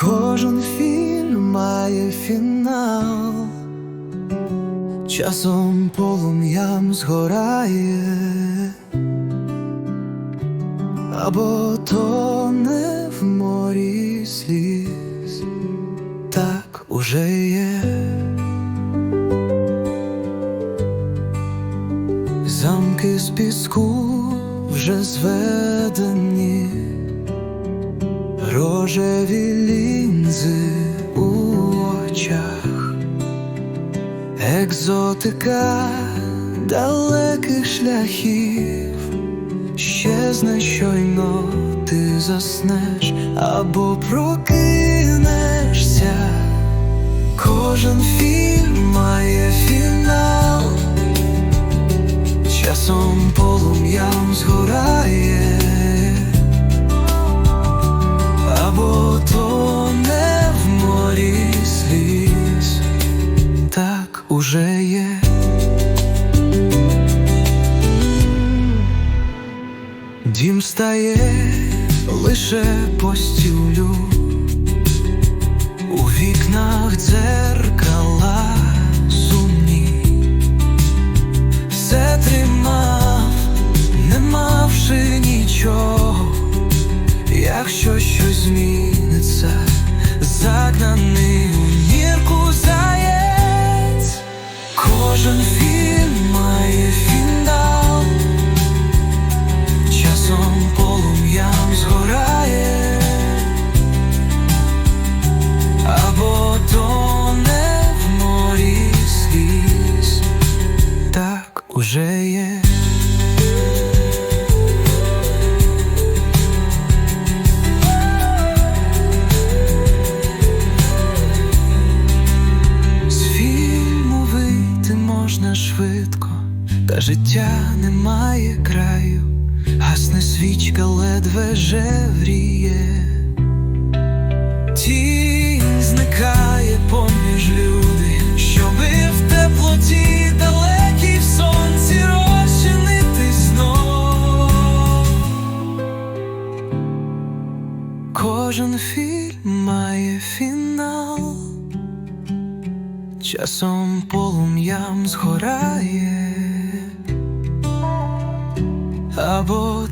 Кожен фільм має фінал, часом полум'ям згорає, або тоне в морі сліз, так уже є. Замки з піску вже зведені, рожеві лінзи у очах, екзотика далеких шляхів, щезне щойно ти заснеш або прокинешся. Кожен фільм має фінал. Часом полум'ям згорає, або тоне в морі сліз, так уже є. Дім стає лише постілю, у вікнах дзеркала кожен фільм має фінал, швидко, та життя не має краю, гасне свічка ледве жевріє. Тінь зникає поміж люди, щоби в теплоті далекій в сонці розчинитись знов. Кожен фільм має фінал, часом полум'ям згорає, або